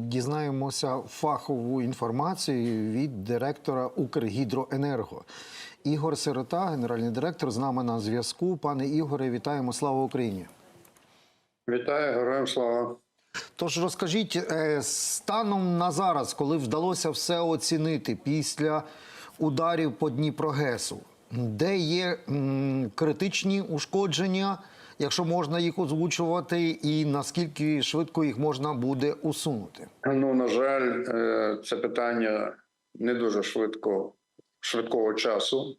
Дізнаємося фахову інформацію від директора Укргідроенерго. Ігор Сирота, генеральний директор, з нами на зв'язку. Пане Ігоре, вітаємо! Слава Україні! Вітаю, героям слава. Тож розкажіть е, станом на зараз, коли вдалося все оцінити після ударів по Дніпрогесу, де є м, критичні ушкодження, якщо можна їх озвучувати, і наскільки швидко їх можна буде усунути? Ну на жаль, е, це питання не дуже швидко, швидкого часу.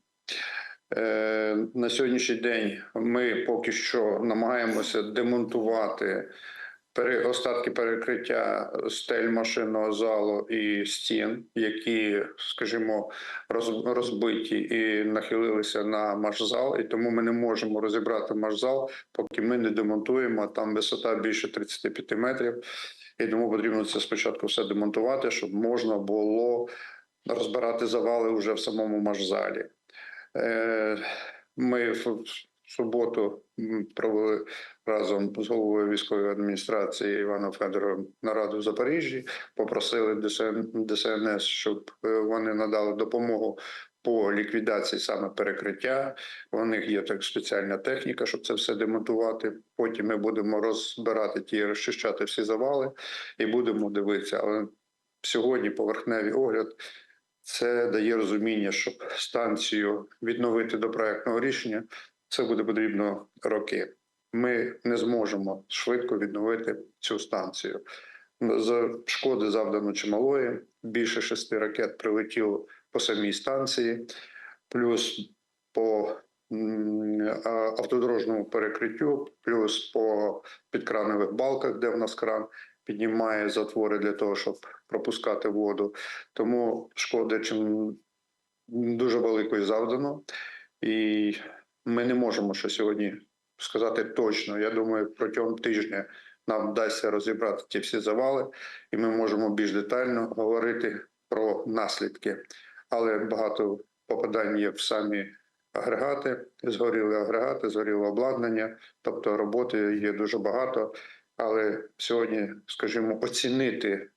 Е, На сьогоднішній день ми поки що намагаємося демонтувати остатки перекриття стель машинного залу і стін, які, скажімо, роз- розбиті і нахилилися на машзал, і тому ми не можемо розібрати машзал, поки ми не демонтуємо. Там висота більше 35 метрів. І тому потрібно це спочатку все демонтувати, щоб можна було розбирати завали вже в самому машзалі. Е, Ми суботу провели разом з головою військової адміністрації Іваном Федоровим нараду в Запоріжжі. Попросили ДСНС, щоб е, вони надали допомогу по ліквідації саме перекриття. У них є так спеціальна техніка, щоб це все демонтувати. Потім ми будемо розбирати ті, розчищати всі завали і будемо дивитися. Але сьогодні поверхневий огляд. Це дає розуміння, щоб станцію відновити до проектного рішення. Це буде потрібно роки. Ми не зможемо швидко відновити цю станцію. З шкоди завдано чималої. Більше шести ракет прилетіло по самій станції, плюс по автодорожному перекриттю, плюс по підкранових балках, де в нас кран піднімає затвори для того, щоб пропускати воду. Тому шкоди чим дуже великої завдано, і ми не можемо ще сьогодні сказати точно. Я думаю, протягом тижня нам вдасться розібрати ті всі завали, і ми можемо більш детально говорити про наслідки. Але багато попадань є в самі агрегати, згоріли агрегати, згоріло обладнання, тобто роботи є дуже багато. Але сьогодні, скажімо, оцінити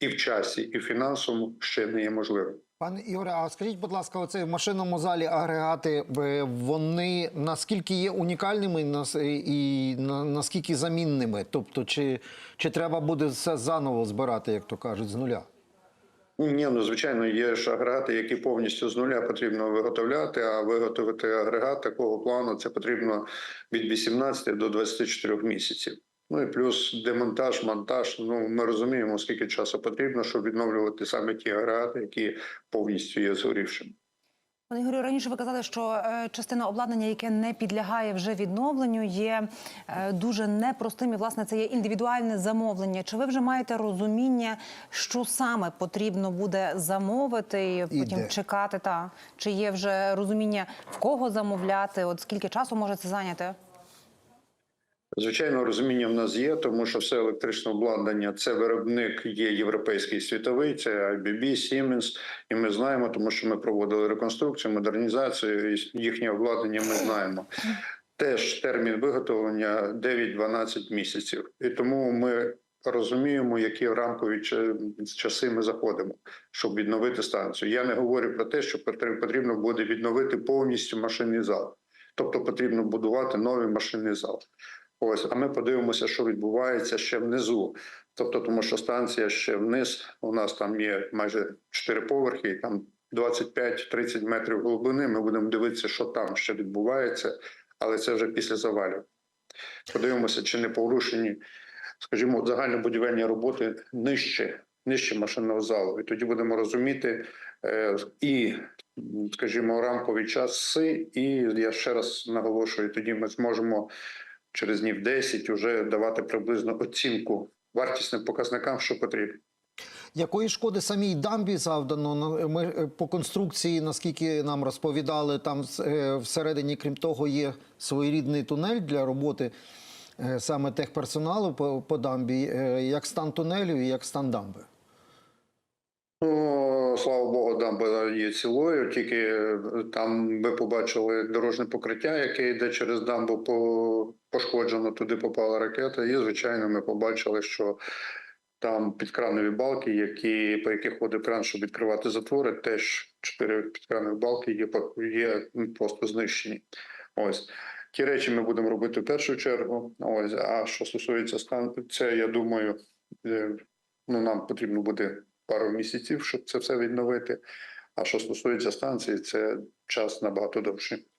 і в часі, і в фінансовому ще не є можливим. Пане Ігоре, а скажіть, будь ласка, оце в машинному залі агрегати, е, вони наскільки є унікальними і на- наскільки замінними? Тобто, чи, чи треба буде все заново збирати, як то кажуть, з нуля? Ні, ну звичайно, є ж агрегати, які повністю з нуля потрібно виготовляти. А виготовити агрегат такого плану це потрібно від 18 до 24 місяців. Ну і плюс демонтаж, монтаж. Ну ми розуміємо, скільки часу потрібно, щоб відновлювати саме ті агрегати, які повністю є згорівшими. Пане Ігорю, раніше ви казали, що е, частина обладнання, яке не підлягає вже відновленню, є е, дуже непростим. І власне це є індивідуальне замовлення. Чи ви вже маєте розуміння, що саме потрібно буде замовити, і потім де? чекати? Та чи є вже розуміння в кого замовляти? От скільки часу може це зайняти? Звичайно, розуміння в нас є, тому що все електричне обладнання це виробник є європейський світовий, це IBB, Siemens, і ми знаємо, тому що ми проводили реконструкцію, модернізацію, і їхнє обладнання ми знаємо. Теж термін виготовлення 9-12 місяців, і тому ми розуміємо, які рамкові ча- часи ми заходимо, щоб відновити станцію. Я не говорю про те, що потр- потрібно буде відновити повністю машинний зал, тобто потрібно будувати новий машинний зал. Ось, а ми подивимося, що відбувається ще внизу. Тобто, тому що станція ще вниз, у нас там є майже 4 поверхи, там 25-30 метрів глибини. Ми будемо дивитися, що там ще відбувається, але це вже після завалів. Подивимося, чи не порушені, скажімо, загальнобудівельні роботи нижче, нижче машинного залу. І тоді будемо розуміти е, і, скажімо, рамкові часи. І я ще раз наголошую, тоді ми зможемо через днів 10 вже давати приблизно оцінку вартісним показникам, що потрібно. Якої шкоди самій дамбі завдано? Ну, Ми е, по конструкції, наскільки нам розповідали, там е, всередині, крім того, є своєрідний тунель для роботи е, саме техперсоналу по, по дамбі. Е, Як стан тунелю і як стан дамби? Ну, слава Богу, дамба є цілою. Тільки е, там ви побачили дорожне покриття, яке йде через дамбу, пошкоджено. Туди попала ракета. І звичайно, ми побачили, що Там підкранові балки, які по яких ходить кран, щоб відкривати затвори, теж чотири підкранові балки є є просто знищені. Ось ті речі ми будемо робити в першу чергу. Ось а що стосується стан, це я думаю, е, ну нам потрібно буде пару місяців, щоб це все відновити. А що стосується станції, це час набагато довший.